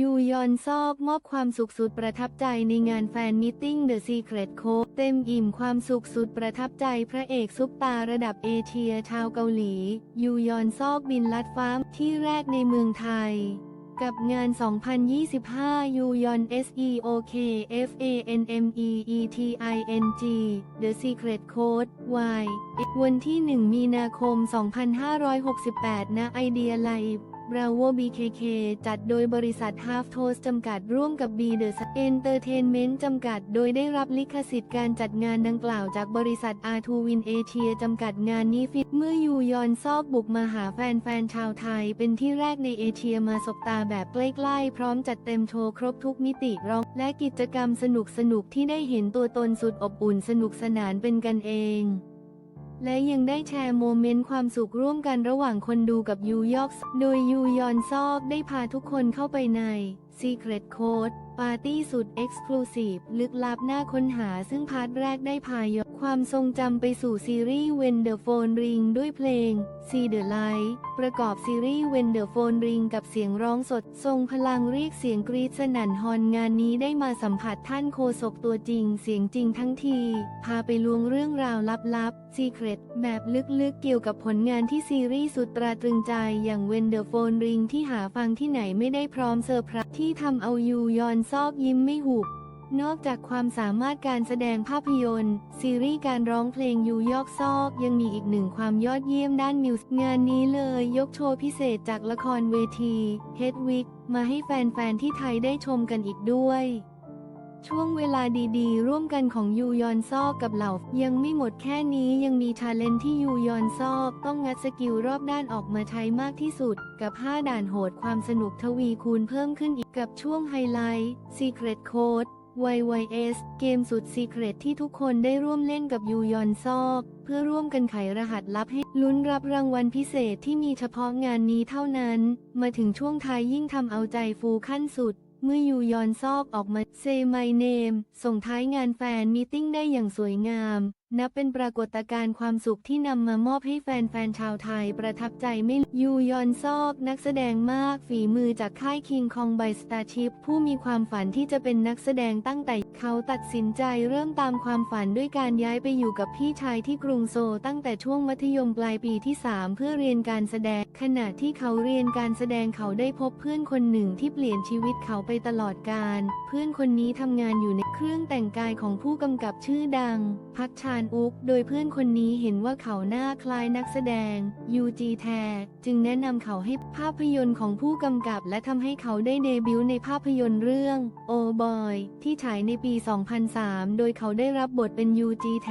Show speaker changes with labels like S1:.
S1: ยูยอนซอกมอบความสุขสุดประทับใจในงานแฟนมิทติ้ง The Secret Code เต็มอิ่มความสุขสุดประทับใจพระเอกซุปตาระดับเอเชียชาวเกาหลี ยูยอนซอกบินลัดฟ้าที่แรกในเมืองไทย กับงาน 2025 ยูยอน SEOK FANMEETING The Secret Code Y วันที่ 1 มีนาคม 2568 ณ ไอเดียไลฟ์ Bravo BKK จัดโดยบริษัท Half Toast จำกัดร่วมกับ B The Entertainment จำกัด โดยได้รับลิขสิทธิ์การจัดงานดังกล่าวจากบริษัท R2 Win Asia จำกัดงานนี้ฟิตเมื่อยูยอนซอบบุกมาหาแฟนๆชาวไทย เป็นที่แรกในเอเชียมาสบตาแบบใกล้ๆพร้อมจัดเต็มโชว์ครบทุกมิติร้องและกิจกรรมสนุกๆที่ได้เห็นตัวตนสุดอบอุ่นสนุกสนานเป็นกันเอง และยังได้แชร์โมเมนต์ความสุขร่วมกันระหว่างคนดูกับยูยอก โดยยูยอนซอกได้พาทุกคนเข้าไปใน Secret Code ปาร์ตี้สุด Exclusive ลึกลับน่าค้นหาซึ่งพาร์ทแรกได้พายกความทรงจำไปสู่ซีรีส์ When the Phone Ring ด้วยเพลง See the Light ประกอบซีรีส์ When the Phone Ring กับเสียงร้องสด ทรงพลังเรียกเสียงกรีดสนั่นฮอนงานนี้ได้มาสัมผัสท่านโคศกตัวจริงเสียงจริงทั้งที พาไปลวงเรื่องราวลับๆ Secret แบบลึกๆเกี่ยวกับผลงานที่ซีรีส์สุดตราตรึงใจอย่าง When the Phone Ring ที่หาฟังที่ไหนไม่ได้พร้อมเซอร์ไพรส์ที่ที่ทำเอายูยอนซอกยิ้มไม่หุบ นอกจากความสามารถการแสดงภาพยนตร์ ซีรีส์การร้องเพลงยูยอกซอกยังมีอีกหนึ่งความยอดเยี่ยมด้านมิวสิกงานนี้เลยยกโชว์พิเศษจากละครเวทีเฮดวิกมาให้แฟนๆที่ไทยได้ชมกันอีกด้วย ช่วงเวลาดีๆ ร่วมกันของยูยอนซอกกับเหล่า ยังไม่หมดแค่นี้ยังมีชาเลนที่ยูยอนซอกต้องงัดสกิลรอบด้านออกมาใช้มากที่สุด กับ 5 ด่านโหดความสนุกทวีคูณเพิ่มขึ้นอีกกับช่วงไฮไลท์ Secret Code YYS เกมสุด Secret ที่ทุกคนได้ร่วมเล่นกับยูยอนซอก เพื่อร่วมกันไขรหัสลับให้ลุ้นรับรางวัลพิเศษที่มีเฉพาะงานนี้เท่านั้น มาถึงช่วงท้ายยิ่งทำเอาใจฟูขั้นสุด เมื่อยูยอนซอกออกมาเซ y My Name ส่งท้ายงานแฟนมีตติ้งได้อย่างสวยงาม นับเป็นปรากฏการณ์ความสุขที่นำมามอบให้แฟนๆชาวไทยประทับใจไม่ยูยอนซอกนักแสดงมากฝีมือจากค่ายคิงคองไบสตาร์ชิพผู้มีความฝันที่จะเป็นนักแสดงตั้งแต่ เขาตัดสินใจเริ่มตามความฝันด้วยการย้ายไปอยู่กับพี่ชายที่กรุงโซลตั้งแต่ช่วงมัธยมปลายปีที่ 3 เพื่อเรียนการแสดง ขณะที่เขาเรียนการแสดงเขาได้พบเพื่อนคนหนึ่งที่เปลี่ยนชีวิตเขาไปตลอดกาลเพื่อนคนนี้ทำงานอยู่ในเครื่องแต่งกายของผู้กำกับชื่อดัง พักชานอุก โดยเพื่อนคนนี้เห็นว่าเขาหน้าคล้ายนักแสดงยูจีแทจึงแนะนำเขาให้ภาพยนตร์ของผู้กำกับ และทำให้เขาได้เดบิวต์ในภาพยนตร์เรื่องโอบอยที่ฉายในปี 2003 โดยเขาได้รับบทเป็นยูจีแท